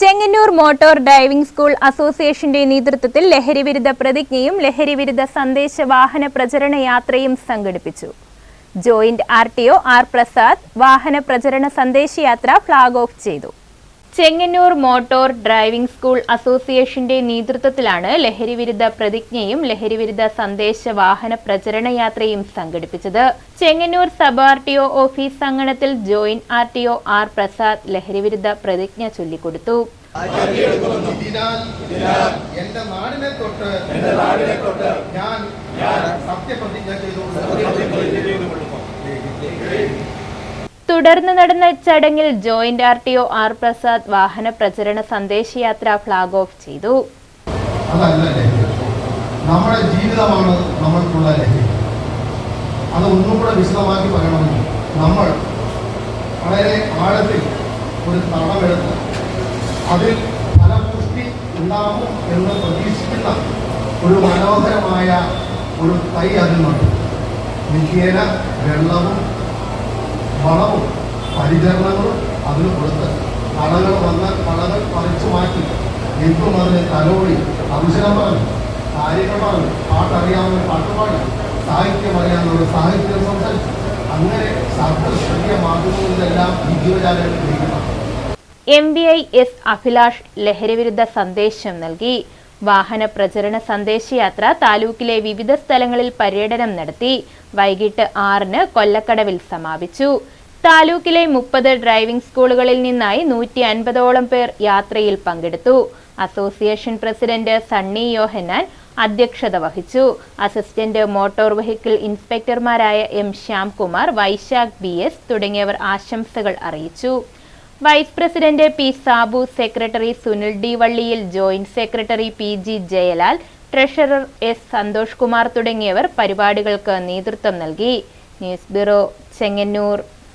Chengannur motor driving school അസോസിയേഷന്റെ നേതൃത്വത്തിൽ ലഹരിവിരുദ്ധ പ്രതിജ്ഞയും ലഹരിവിരുദ്ധ സന്ദേശ വാഹന പ്രചരണ യാത്രയും സംഘടിപ്പിച്ചു. Joint R T O R Prasad വാഹന പ്രചരണ സന്ദേശയാത്ര ഫ്ളാഗ് ഓഫ് ചെയ്തു. ചെങ്ങന്നൂർ മോട്ടോർ ഡ്രൈവിംഗ് സ്കൂൾ അസോസിയേഷന്റെ നേതൃത്വത്തിലാണ് ലഹരിവിരുദ്ധ പ്രതിജ്ഞയും ലഹരിവിരുദ്ധ സന്ദേശ വാഹന പ്രചരണ യാത്രയും സംഘടിപ്പിച്ചത്. Chengannur sub R T O office അങ്കണത്തിൽ joint R T O R Prasad ലഹരിവിരുദ്ധ പ്രതിജ്ഞ ചൊല്ലിക്കൊടുത്തു. എന്റെ നാടിനെ തൊട്ട് ഞാൻ സത്യപ്രതിജ്ഞ ചെയ്തുകൊണ്ട് തുടർന്ന് നടന്ന ചടങ്ങിൽ joint R T O R Prasad വാഹന പ്രചരണ സന്ദേശയാത്ര ഫ്ലാഗ് ഓഫ് ചെയ്തു. നമ്മുടെ ജീവിതമാണ് നമ്മൾക്കുള്ള ലഹരി. അത് ഒന്നും കൂടെ വിശദമാക്കി പറയണമെങ്കിൽ നമ്മൾ വളരെ ആഴത്തിൽ ഒരു തടമെടുത്ത് അതിൽ ഫലപുഷ്ടി ഉണ്ടാകും എന്ന് പ്രതീക്ഷിക്കുന്ന ഒരു മനോഹരമായ ഒരു തൈ അതിനുണ്ട്. നിത്യേന വെള്ളവും വളവും പരിചരണങ്ങളും അതിന് കൊടുത്ത് കളകൾ വന്ന് കളകൾ പറിച്ചു മാറ്റി. എന്തും അതിനെ തലോടി ഔഷധം പറഞ്ഞു കാര്യങ്ങൾ പറഞ്ഞു പാട്ടറിയാവുന്ന പാട്ടുപാടി സാഹിത്യം അറിയാവുന്നവർ സാഹിത്യം സംസാരിച്ചു. അങ്ങനെ ശബ്ദശ്രവ്യ മാധ്യമങ്ങളിലെല്ലാം ഈ M B I S Abhilash ലഹരിവിരുദ്ധ സന്ദേശം നൽകി. വാഹന പ്രചരണ സന്ദേശയാത്ര താലൂക്കിലെ വിവിധ സ്ഥലങ്ങളിൽ പര്യടനം നടത്തി. വൈകിട്ട് ആറിന് കൊല്ലക്കടവിൽ സമാപിച്ചു. താലൂക്കിലെ മുപ്പത് ഡ്രൈവിംഗ് സ്കൂളുകളിൽ നിന്നായി നൂറ്റി അൻപതോളം പേർ യാത്രയിൽ പങ്കെടുത്തു. അസോസിയേഷൻ പ്രസിഡന്റ് സണ്ണി യോഹന്നാൻ അധ്യക്ഷത വഹിച്ചു. Assistant motor vehicle ഇൻസ്പെക്ടർമാരായ M Shyamkumar Vaishakh B S തുടങ്ങിയവർ ആശംസകൾ അറിയിച്ചു. Vice president P Sabu secretary Sunil D Valliyil joint secretary P G Jayalal treasurer S Santhosh Kumar തുടങ്ങിയവർ പരിപാടികൾക്ക് നേതൃത്വം നൽകി. News bureau Chengannur.